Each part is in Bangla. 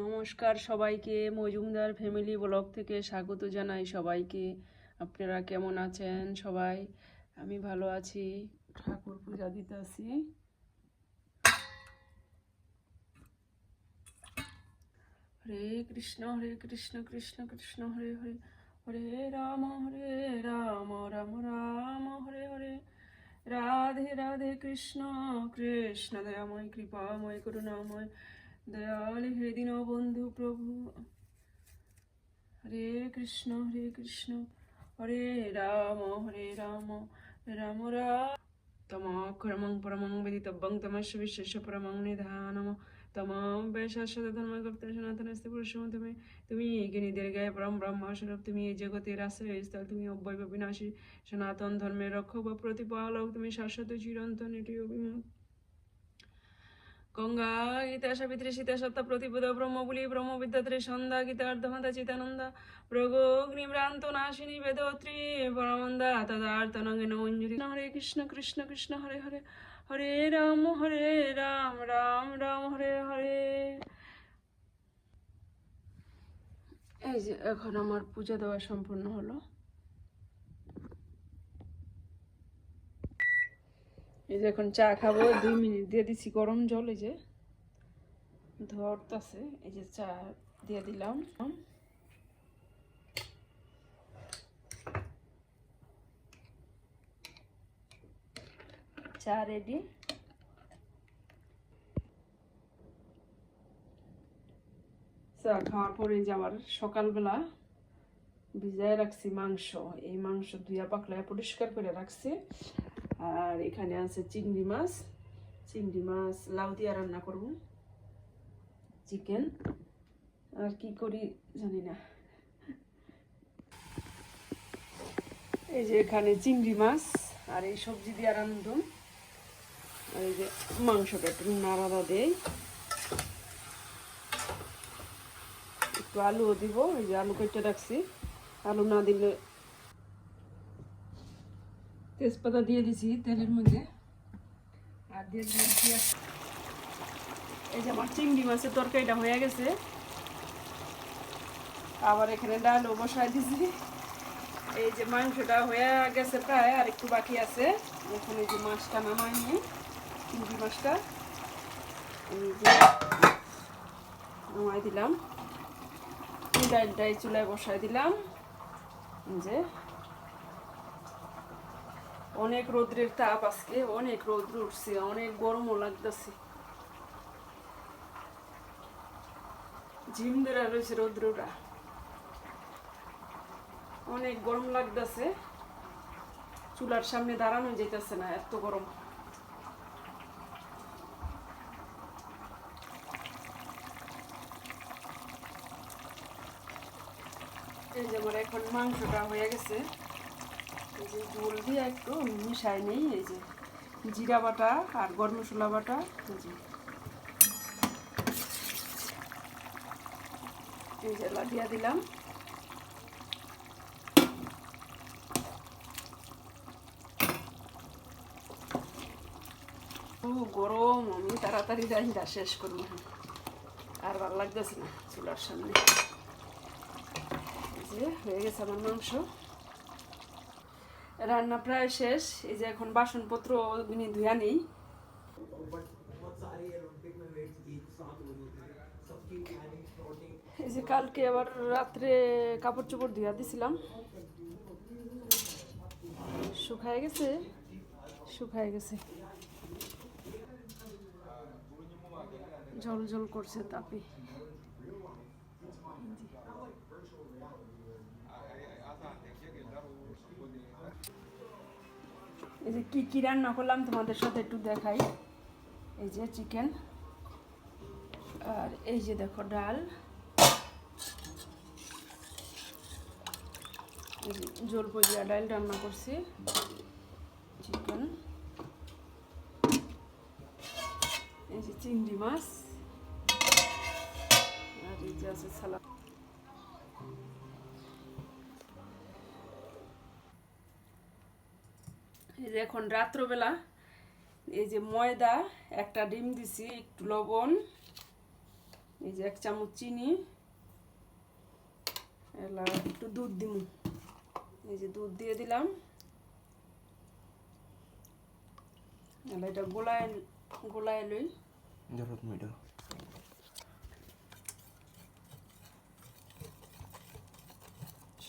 নমস্কার সবাইকে, মজুমদার ফ্যামিলি ব্লগ থেকে স্বাগত জানাই সবাইকে। আপনারা কেমন আছেন সবাই? আমি ভালো আছি। ঠাকুর পূজা দিতে আসি হরে কৃষ্ণ হরে কৃষ্ণ কৃষ্ণ কৃষ্ণ, হরে হরে হরে রাম হরে রাম রাম রাম, হরে হরে। রাধে রাধে কৃষ্ণ কৃষ্ণ দয়াময়, কৃপাময়, করুণাময় দয়াল হে দীনবন্ধু প্রভু। হরে কৃষ্ণ হরে কৃষ্ণ, হরে রাম হরে রাম রাম রাম। তমাক্ষরমং পরমং বেদিতব্বং তমস্য বিশ্বস্য পরমং নিধানম। তমাম বেশাশ্বত ধর্মগুপ্ত সনাতনস্তে পুরুষম তুমি তুমি জ্ঞানীদের গায়ে পরম ব্রহ্মস্বরূপ তুমি এই জগতের আশ্রয়স্থল তুমি অব্যয় বিনাশী সনাতন ধর্মের রক্ষক বা প্রতিপালক, তুমি শাশ্বত, চিরন্তন, এটি অভিমত গঙ্গা গীতা সাবিত্রী সীতা সত্তা প্রতিপদ ব্রহ্মবুলি ব্রহ্মবিদ্যাত্রী সন্ধ্যা গীতা অর্ধমতা চিতানন্দা প্রগোগ্নিভ্রান্ত নাশিনী বেদত্রী পরমন্দা তদার্তনঙ্গিন মঞ্জুরি হরে কৃষ্ণ কৃষ্ণ কৃষ্ণ, হরে হরে। হরে রাম হরে রাম রাম রাম, হরে হরে। এই যে এখন আমার পূজা দেওয়া সম্পূর্ণ হলো। এই যে এখন চা খাব, দুই মিনিট দিয়ে দিছি গরম জল, এই যে। ধরতেছে, এই যে চা দিয়ে দিলাম। চা রেডি চা খাওয়ার পরে যে আবার সকালবেলা ভিজায় রাখছি মাংস। এই মাংস ধুয়া পাকলায় পরিষ্কার করে রাখছি। আর এখানে আছে চিংড়ি মাছ। চিংড়ি মাছ, লাউ দিয়ে রান্না করব। চিকেন আর কি করি জানি না। এই যে এখানে চিংড়ি মাছ আর এই সবজি দিয়ে রান্ধুম। আর এই যে মাংসটা একটু নাড়াদা দেই। একটু আলুও দিব, এই যে আলু কেটে রাখছি। আলু না দিলে তেজপাতা দিয়ে দিছি তেলের মধ্যে। আর দিয়ে পেঁয়াজ। এই যে আমার চিংড়ি মাছের তরকারিটা হয়ে গেছে। আবার এখানে ডালও বসাই দিছি। এই যে মাংসটা হয়ে গেছে প্রায়, আর একটু বাকি আছে। এখন এই যে মাছটা নামাই নিয়ে চিংড়ি মাছটা। নামাই দিলাম। ডালটাই চুলায় বসাই দিলাম। যে অনেক রোদ্রের তাপ আজকে, অনেক রোদ্র উঠছে, অনেক গরমও লাগতেছে। ঝিম ধরে রয়েছে রৌদ্রটা। অনেক গরম লাগতেছে। চুলার সামনে দাঁড়ানো যেতেছে না, এত গরম। এই যে আমার এখন মাংসটা হয়ে গেছে। যে দিয়ে একটু, মিশাই নেই, এই যে জিরা বাটা আর গরম মশলা বাটা যে। এই দিয়া দিলাম। গরম, আমি তাড়াতাড়ি রান্না শেষ করব। আর ভালো লাগতেছে না চুলার সামনে। যে, হয়ে গেছে আমার মাংস। রান্না প্রায় শেষ। এই যে এখন বাসনপত্র গুনি ধুয়া নেই। এই যে কালকে আবার রাত্রে কাপড় চোপড় ধুয়া দিছিলাম। শুকায় গেছে শুকায় গেছে। জল জল করছে তাপে। এই যে কী কী রান্না করলাম তোমাদের সাথে একটু দেখাই। এই যে চিকেন, আর এই যে দেখো ডাল জোল পজিয়া ডাল রান্না করছি, চিকেন, এই যে চিংড়ি মাছ, আর এই যে আছে সালাদ। যে এখন রাত্রবেলা এই যে ময়দা একটা ডিম দিছি একটু লবণ এই যে এক চামচ চিনি এলা একটু দুধ দিমু। এই যে দুধ দিয়ে দিলাম। এলা এটা গোলায় গোলায় লই।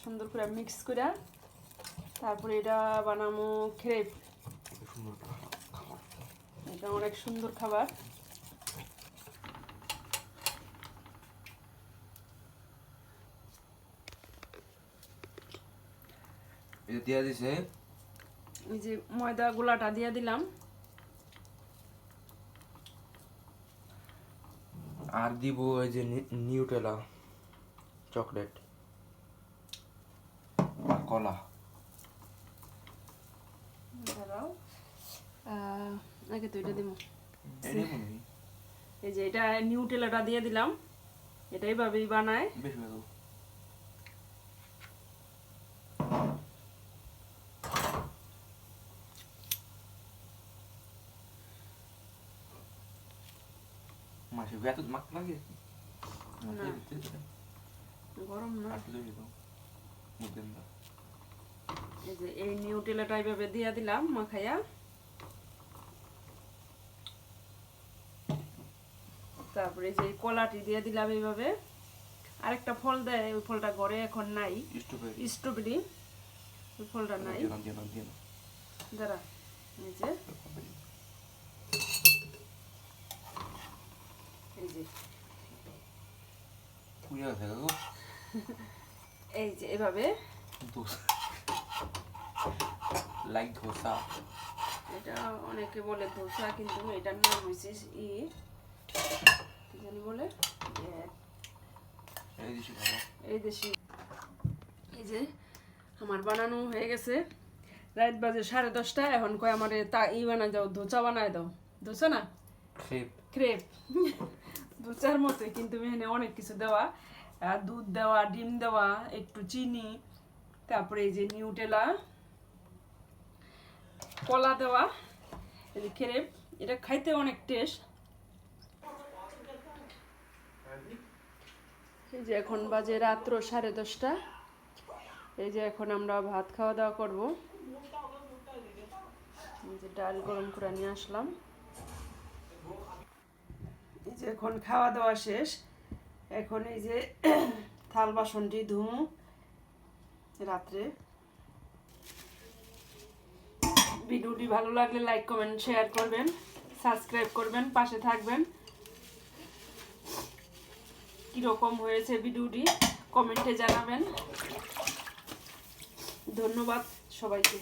সুন্দর করে মিক্স করে তারপরে এটা একটা খাবার এটা অনেক সুন্দর খাবার। দিয়া দিছে। এই যে ময়দা গোলাটা দিয়ে দিলাম। আর দিব এই যে নিউটেলা চকলেট আর কলা। দাঁড়াও আগে তো এটা দিব এটাই এই যে এটা নিউটেলাটা দিয়ে দিলাম। এটা এইভাবেই বানায়। মাসে এত মাখ লাগে না। গরম না। এই যে এই নিউটেলাটা এইভাবে দিয়ে দিলাম মাখাইয়া। তারপরে যে কলাটি দিয়ে দিলাম এইভাবে। আরেকটা ফল দেয় ওই ফলটা ঘরে এখন নাই। স্ট্রবেরি ওই ফলটা নাই। দাঁড়া এই যে। এই যে। এই যে এভাবে। লাইক ধোসা। এটা অনেকে বলে ধোসা কিন্তু এটার নাম হয়েছে ই কি জানি বলে? এই দেশি এই যে আমার বানানো হয়ে গেছে। রাত বাজে সাড়ে দশটা এখন কয় আমার তা ই বানাই দাও ধোচা বানাই দাও। ধোসা না? ক্রেপ ক্রেপ ধোচার মতোই কিন্তু এখানে অনেক কিছু দেওয়া। আর দুধ দেওয়া ডিম দেওয়া একটু চিনি তারপরে এই যে নিউটেলা কলা দেওয়া, এই ক্রেপ এটা খাইতে অনেক টেস্ট এই যে এখন বাজে রাত্র সাড়ে দশটা। এই যে এখন আমরা ভাত খাওয়া দাওয়া করব। যে ডাল গরম করে নিয়ে আসলাম। এই যে এখন খাওয়া দাওয়া শেষ। এখন এই যে থাল বাসনটি ধুমু। রাত্রে ভিডিওটি ভালো লাগলে লাইক কমেন্ট শেয়ার করবেন সাবস্ক্রাইব করবেন, পাশে থাকবেন। কীরকম হয়েছে ভিডিওটি কমেন্টে জানাবেন। ধন্যবাদ সবাইকে।